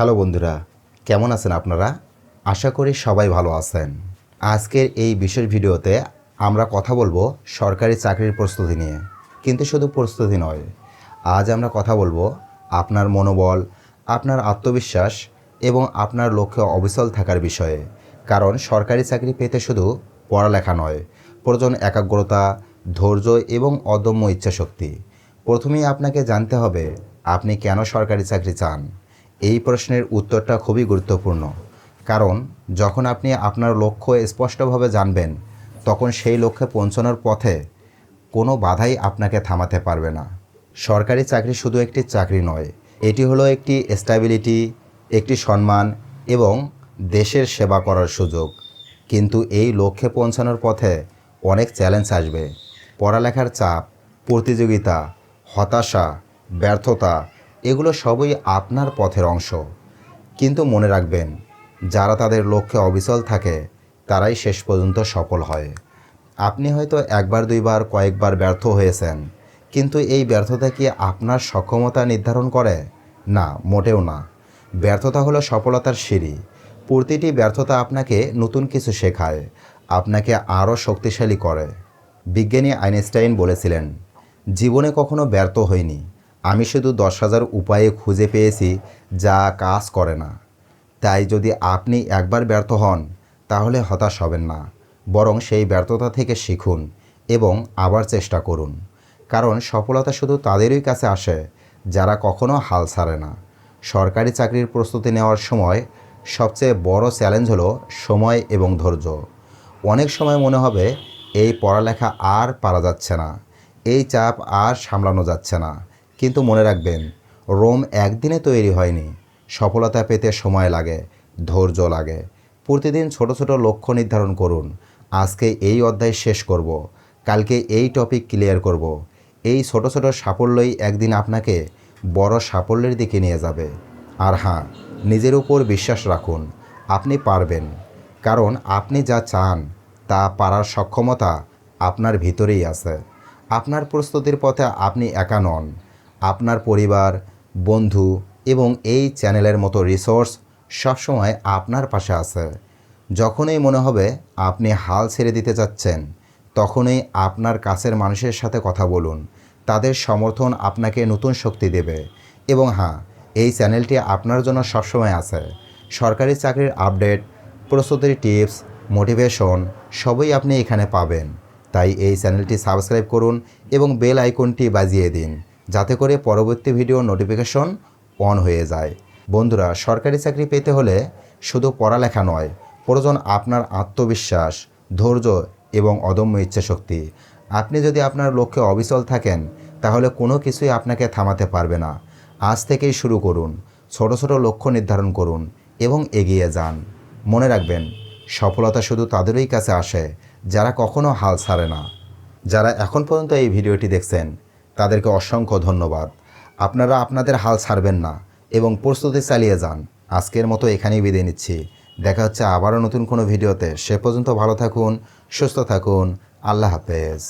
Hello বন্ধুরা, কেমন আছেন আপনারা? আশা করি সবাই ভালো আছেন। আজকের এই বিশেষ ভিডিওতে আমরা কথা বলব সরকারি চাকরির প্রস্তুতি নিয়ে। কিন্তু শুধু প্রস্তুতি নয়, আজ আমরা কথা বলব আপনার মনোবল, আপনার আত্মবিশ্বাস এবং আপনার লক্ষ্যে অবিচল থাকার বিষয়ে। কারণ সরকারি চাকরি পেতে শুধু পড়ালেখা নয়, প্রয়োজন একাগ্রতা, ধৈর্য এবং অদম্য ইচ্ছাশক্তি। প্রথমেই আপনাকে জানতে হবে, আপনি কেন সরকারি চাকরি চান? এই প্রশ্নের উত্তরটা খুবই গুরুত্বপূর্ণ। কারণ, যখন আপনি আপনার লক্ষ্য স্পষ্টভাবে জানবেন, তখন সেই লক্ষ্যে পৌঁছানোর পথে কোনো বাধাই আপনাকে থামাতে পারবে না। সরকারি চাকরি শুধু একটি চাকরি নয়, এটি হলো একটি স্ট্যাবিলিটি একটি সম্মান এবং দেশের সেবা করার সুযোগ। কিন্তু এই লক্ষ্যে পৌঁছানোর পথে অনেক চ্যালেঞ্জ আসবে। পড়ালেখার চাপ, প্রতিযোগিতা, হতাশা, ব্যর্থতা এগুলো সবই আপনার পথের অংশ। কিন্তু মনে রাখবেন, যারা তাদের লক্ষ্যে অবিচল থাকে, তারাই শেষ পর্যন্ত সফল হয়। আপনি হয়তো একবার, দুইবার, কয়েকবার ব্যর্থ হয়েছেন, কিন্তু এই ব্যর্থতা কি আপনার সক্ষমতা নির্ধারণ করে? না, মোটেও না। ব্যর্থতা হলো সফলতার সিঁড়ি। প্রতিটি ব্যর্থতা আপনাকে নতুন কিছু শেখায়, আপনাকে আরও শক্তিশালী করে। বিজ্ঞানী আইনস্টাইন বলেছিলেন, জীবনে কখনো ব্যর্থ হইনি। আমি শুধু দশ হাজার উপায়ে খুঁজে পেয়েছি যা কাজ করে না। তাই যদি আপনি একবার ব্যর্থ হন, তাহলে হতাশ হবেন না। বরং সেই ব্যর্থতা থেকে শিখুন এবং আবার চেষ্টা করুন। কারণ সফলতা শুধু তাদেরই কাছে আসে যারা কখনো হাল ছাড়ে না। সরকারি চাকরির প্রস্তুতি নেওয়ার সময় সবচেয়ে বড় চ্যালেঞ্জ হলো সময় এবং ধৈর্য। অনেক সময় মনে হবে, এই পড়ালেখা আর পারা যাচ্ছে না, এই চাপ আর সামলানো যাচ্ছে না। কিন্তু মনে রাখবেন, রোম একদিনে তৈরি হয়নি। সফলতা পেতে সময় লাগে, ধৈর্য লাগে। প্রতিদিন ছোট ছোট লক্ষ্য নির্ধারণ করুন। আজকে এই অধ্যায় শেষ করব। কালকে এই টপিক ক্লিয়ার করব। এই ছোট ছোট সাফল্যই একদিন আপনাকে বড় সাফল্যের দিকে নিয়ে যাবে। আর হ্যাঁ নিজের উপর বিশ্বাস রাখুন, আপনি পারবেন। কারণ আপনি যা চান, তা পারার সক্ষমতা আপনার ভিতরেই আছে। আপনার প্রস্তুতির পথে আপনি একা নন। আপনার পরিবার, বন্ধু এবং এই চ্যানেলের মতো রিসোর্স সবসময় আপনার পাশে আছে। যখনই মনে হবে আপনি হাল ছেড়ে দিতে চাচ্ছেন, তখনই আপনার কাছের মানুষের সাথে কথা বলুন। তাদের সমর্থন আপনাকে নতুন শক্তি দেবে। এবং হ্যাঁ এই চ্যানেলটি আপনার জন্য সবসময় আছে। সরকারি চাকরির আপডেট প্রস্তুতির টিপস মোটিভেশন সবই আপনি এখানে পাবেন। তাই এই চ্যানেলটি সাবস্ক্রাইব করুন এবং বেল আইকনটি বাজিয়ে দিন। যাতে করে পরবর্তী ভিডিও নোটিফিকেশন অন হয়ে যায়। বন্ধুরা, সরকারি চাকরি পেতে হলে শুধু পড়ালেখা নয়, প্রয়োজন আপনার আত্মবিশ্বাস, ধৈর্য এবং অদম্য ইচ্ছাশক্তি। আপনি যদি আপনার লক্ষ্যে অবিচল থাকেন, তাহলে কোনো কিছুই আপনাকে থামাতে পারবে না। আজ থেকেই শুরু করুন, ছোট ছোট লক্ষ্য নির্ধারণ করুন এবং এগিয়ে যান। মনে রাখবেন, সফলতা শুধু তাদেরই কাছে আসে, যারা কখনো হাল ছাড়ে না। যারা এখন পর্যন্ত এই ভিডিওটি দেখছেন তাদেরকে অসংখ্য ধন্যবাদ। আপনারা আপনাদের হাল ছাড়বেন না এবং প্রস্তুতি চালিয়ে যান। আজকের মতো এখানেই বিদায় নিচ্ছি। দেখা হচ্ছে আবারও নতুন কোনো ভিডিওতে। সে পর্যন্ত ভালো থাকুন, সুস্থ থাকুন। আল্লাহ হাফেজ।